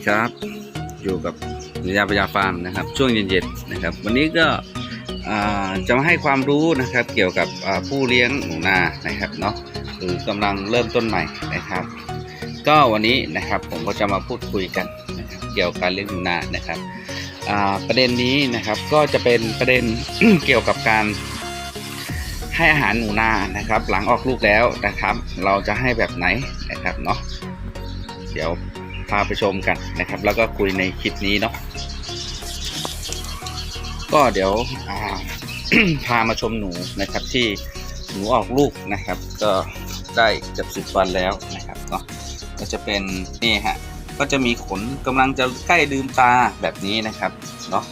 ดีครับ อยู่กับนิยาปยาฟาร์มนะครับ ช่วงเย็นๆนะครับ วันนี้ก็จะมาให้ความรู้นะครับ เกี่ยวกับผู้เลี้ยงหนูนานะครับเนาะหรือกำลังเริ่มต้นใหม่นะครับ ก็วันนี้นะครับผมก็จะมาพูดคุยกันนะครับเกี่ยวกับการเลี้ยงหนูนานะครับประเด็นนี้นะครับก็จะเป็นประเด็นเกี่ยวกับการให้อาหารหนูนานะครับ หลังออกลูกแล้วนะครับ เราจะให้แบบไหนนะครับเนาะเดี๋ยว พาไปชมกันนะครับ แล้วก็คุยในคลิปนี้เนาะก็เดี๋ยวพามาชมหนูนะครับที่หนูออกลูกนะครับ ก็ได้เกือบสิบวันแล้วนะครับเนาะก็จะเป็นนี่ฮะก็จะมีขนกำลังจะใกล้ลืมตาแบบนี้นะครับเนาะ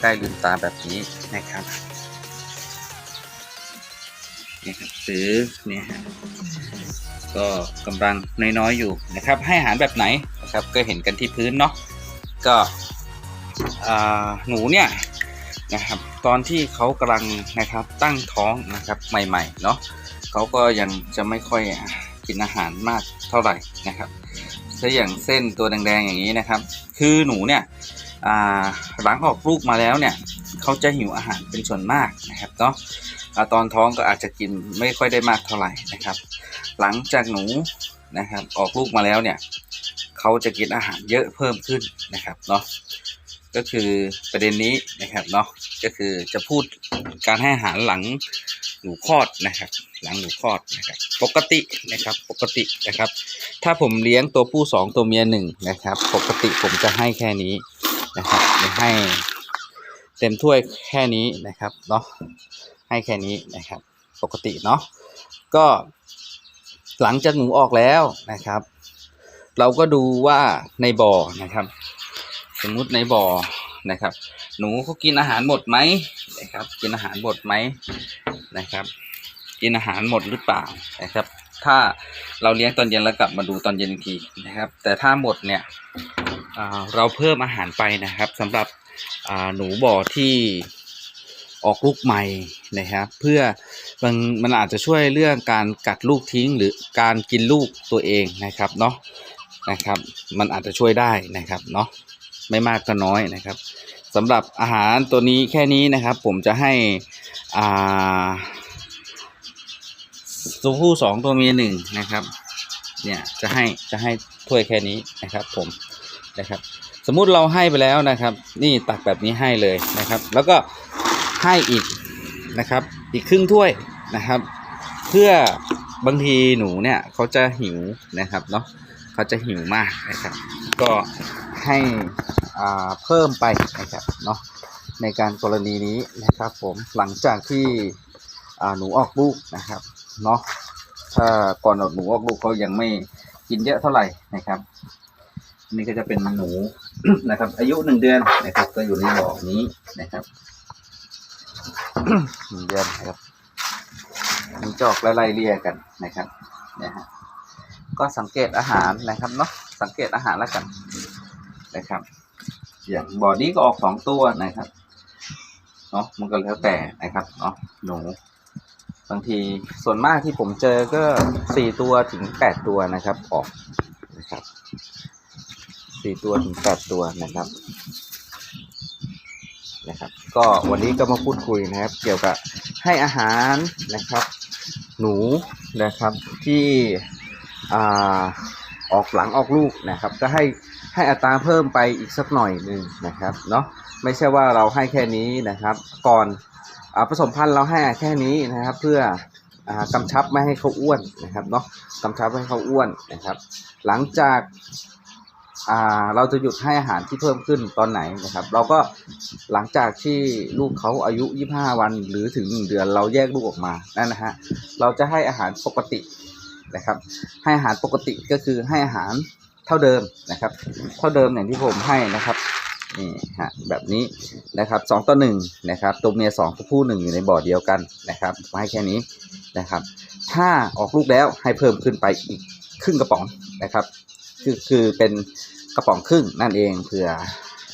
ใกล้ลืมตาแบบนี้นะครับนี่ครับหรือเนี่ยฮะก็กำลังน้อยๆอยู่นะครับ ให้อาหารแบบไหน ครับก็เห็นกันที่พื้นเนาะก็หนูเนี่ยนะครับตอนที่เขากำลังนะครับตั้งท้องนะครับใหม่ๆเนาะเขาก็ยังจะไม่ค่อยกินอาหารมากเท่าไหร่นะครับถ้าอย่างเส้นตัวแดงๆอย่างนี้นะครับ คือหนูเนี่ยหลังออกลูกมาแล้วเนี่ยเขาจะหิวอาหารเป็นส่วนมากนะครับเนาะอ่าตอนท้องก็อาจจะกินไม่ค่อยได้มากเท่าไหร่นะครับ หลังจากหนูนะครับออกลูกมาแล้วเนี่ย เขาจะกินอาหารเยอะเพิ่มขึ้นนะครับเนาะก็คือประเด็นนี้นะครับเนาะก็คือจะพูดการให้อาหารหลังหนูคลอดนะครับ หลังหนูคลอดนะครับ ปกตินะครับ ปกตินะครับ ถ้าผมเลี้ยงตัวผู้สองตัวเมียหนึ่งนะครับ ปกติผมจะให้แค่นี้นะครับให้เต็มถ้วยแค่นี้นะครับเนาะให้แค่นี้นะครับ ปกติเนาะก็หลังจากหนูออกแล้วนะครับ เราก็ดูว่าในบ่อนะครับ สมมุติในบ่อนะครับ หนูเขากินอาหารหมดไหมนะครับ กินอาหารหมดไหมนะครับ กินอาหารหมดหรือเปล่านะครับ ถ้าเราเลี้ยงตอนเย็นแล้วกลับมาดูตอนเย็นอีกทีนะครับ แต่ถ้าหมดเนี่ยเราเพิ่มอาหารไปนะครับสำหรับหนูบ่อที่ออกลูกใหม่นะครับ เพื่อมันมันอาจจะช่วยเรื่องการกัดลูกทิ้งหรือการกินลูกตัวเองนะครับเนาะ นะครับ มันอาจจะช่วยได้นะครับเนาะไม่มากก็น้อยนะครับสำหรับอาหารตัวนี้แค่นี้นะครับ ผมจะให้อ่าตัวผู้สองตัวเมียหนึ่งนะครับ เนี่ยจะให้จะให้ถ้วยแค่นี้นะครับ ผมนะครับ สมมุติเราให้ไปแล้วนะครับ นี่ตักแบบนี้ให้เลยนะครับ แล้วก็ให้อีกนะครับ อีกครึ่งถ้วยนะครับ เพื่อบางทีหนูเนี่ยเขาจะหิวนะครับเนาะ เขาจะหิวมากนะครับ ก็ให้เพิ่มไปนะครับเนาะในการกรณีนี้นะครับผมหลังจากที่หนูออกลูกนะครับเนาะถ้าก่อนหนูออกลูกเขายังไม่กินเยอะเท่าไหร่นะครับนี่ก็จะเป็นหนูนะครับ อายุหนึ่งเดือนนะครับ ก็อยู่ในบ่อนี้นะครับหนึ่งเดือนนะครับมันจอกไล่ๆเลี่ยกันนะครับเนี่ยฮะ ก็สังเกตอาหารนะครับเนาะสังเกตอาหารแล้วกันนะครับอย่างบ่อนี้ก็ออกสองตัวนะครับเนาะมันก็แล้วแต่นะครับเนาะหนูบางทีส่วนมากที่ผมเจอก็สี่ตัวถึงแปดตัวนะครับ ออกนะครับสี่ตัวถึงแปดตัวนะครับนะครับ ก็วันนี้ก็มาพูดคุยนะครับ เกี่ยวกับให้อาหารนะครับ หนูนะครับที่ อ่าออกหลังออกลูกนะครับ ก็ให้ให้อัตราเพิ่มไปอีกสักหน่อยหนึ่งนะครับเนาะไม่ใช่ว่าเราให้แค่นี้นะครับ ก่อนอผสมพันธุ์เราให้แค่นี้นะครับ เพื่ออ่ากำชับไม่ให้เขาอ้วนนะครับเนาะกำชับไม่ให้เขาอ้วนนะครับ หลังจากาเราจะหยุดให้อาหารที่เพิ่มขึ้นตอนไหนนะครับ เราก็หลังจากที่ลูกเขาอายุ 25 วัน หรือถึง 1 เดือนเราแยกลูกออกมานั่นนะฮะเราจะให้อาหารปกติ นะครับ ให้อาหารปกติก็คือให้อาหารเท่าเดิมนะครับ เท่าเดิมอย่างที่ผมให้นะครับนี่ฮะแบบนี้นะครับสองต่อหนึ่งนะครับ ตัวเมียสองตัวผู้หนึ่งอยู่ในบ่อเดียวกันนะครับให้แค่นี้นะครับ ถ้าออกลูกแล้วให้เพิ่มขึ้นไปอีกครึ่งกระป๋องนะครับ คือคือเป็นกระป๋องครึ่งนั่นเองเผื่อ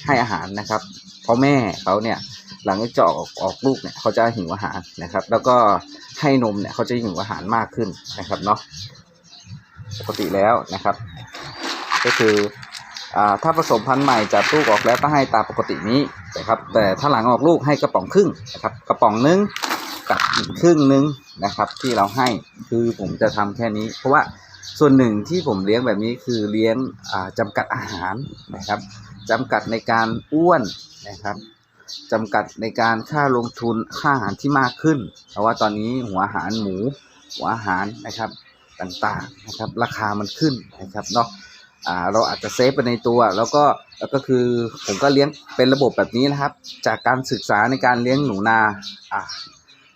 ให้อาหารนะครับเพราะแม่เขาเนี่ย หลังจากจะออกออกลูกเนี่ยเขาจะหิวอาหารนะครับ แล้วก็ให้นมเนี่ยเขาจะหิวอาหารมากขึ้นนะครับเนาะปกติแล้วนะครับ ก็คืออ่าถ้าผสมพันธุ์ใหม่จากลูกออกแล้วก็ให้ตามปกตินี้นะครับ แต่ถ้าหลังออกลูกให้กระป๋องครึ่งนะครับ กระป๋องนึงกับอีกครึ่งนึงนะครับ ที่เราให้คือผมจะทำแค่นี้ เพราะว่าส่วนหนึ่งที่ผมเลี้ยงแบบนี้คือเลี้ยงอ่าจำกัดอาหารนะครับจำกัดในการอ้วนนะครับ จำกัดในการค่าลงทุนค่าอาหารที่มากขึ้น เพราะว่าตอนนี้หัวอาหารหมู หัวอาหารนะครับต่างๆนะครับราคามันขึ้นนะครับเนาะอ่าเราอาจจะเซฟไปในตัว แล้วก็แล้วก็คือผมก็เลี้ยงเป็นระบบแบบนี้นะครับ จากการศึกษาในการเลี้ยงหนูนาอ่า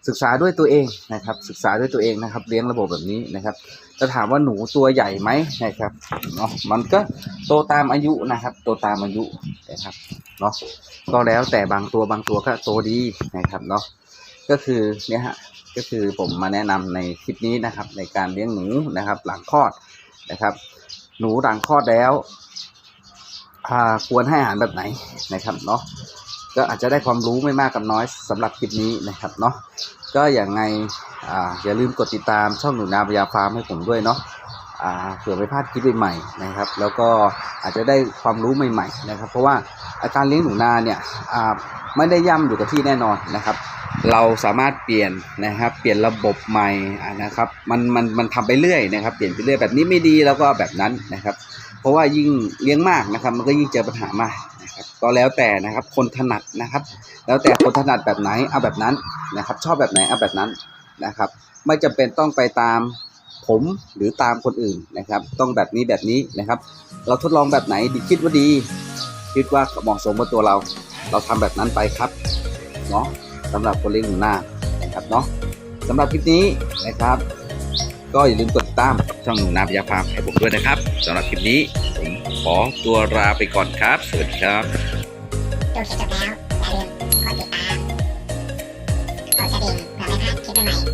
ศึกษาด้วยตัวเองนะครับ ศึกษาด้วยตัวเองนะครับ เลี้ยงระบบแบบนี้นะครับจะถามว่าหนูตัวใหญ่ไหมนะครับเนาะมันก็โตตามอายุนะครับ โตตามอายุนะครับเนาะก็แล้วแต่บางตัวบางตัวก็โตดีนะครับเนาะก็คือเนี่ยฮะก็คือผมมาแนะนำในคลิปนี้นะครับ ในการเลี้ยงหนูนะครับ หลังคลอดนะครับ หนูหลังคลอดแล้วอ่าควรให้อาหารแบบไหนนะครับเนาะก็อาจจะได้ความรู้ไม่มากกับน้อยสำหรับคลิปนี้นะครับเนาะ ก็อย่างไงอ่าอย่าลืมกดติดตามช่องหนูนาพยาฟาร์มให้ผมด้วยเนาะอ่าเผื่อไม่พลาดคลิปใหม่ๆนะครับ แล้วก็อาจจะได้ความรู้ใหม่ ๆ นะครับ เพราะว่าอาการเลี้ยงหนูนาเนี่ยอ่าไม่ได้ย่ำอยู่กับที่แน่นอนนะครับ เราสามารถเปลี่ยนนะครับ เปลี่ยนระบบใหม่นะครับมันมันมันทำไปเรื่อยนะครับ เปลี่ยนไปเรื่อยแบบนี้ไม่ดีแล้วก็แบบนั้นนะครับ เพราะว่ายิ่งเลี้ยงมากนะครับ มันก็ยิ่งเจอปัญหามาก นะครับก็แล้วแต่นะครับ คนถนัดนะครับ แล้วแต่คนถนัดแบบไหนเอาแบบนั้นนะครับ ชอบแบบไหนเอาแบบนั้นนะครับ ไม่จำเป็นต้องไปตามผมหรือตามคนอื่นนะครับ ต้องแบบนี้แบบนี้นะครับ เราทดลองแบบไหนดีคิดว่าดี คิดว่าเหมาะสมกับตัวเรา เราทำแบบนั้นไปครับเนาะสำหรับคนเลี้ยงหนูนานะครับเนาะสำหรับคลิปนี้นะครับ ก็อย่าลืมกดติดตามช่องนูนพยาพามให้ผมด้วยนะครับสำหรับคลิปนี้ผมขอตัวลาไปก่อนครับ สวัสดีครับดูคลิปจบแล้วอย่าลืมกดติดตามกดกระดิ่งเพื่อไม่พลาดคลิปใหม่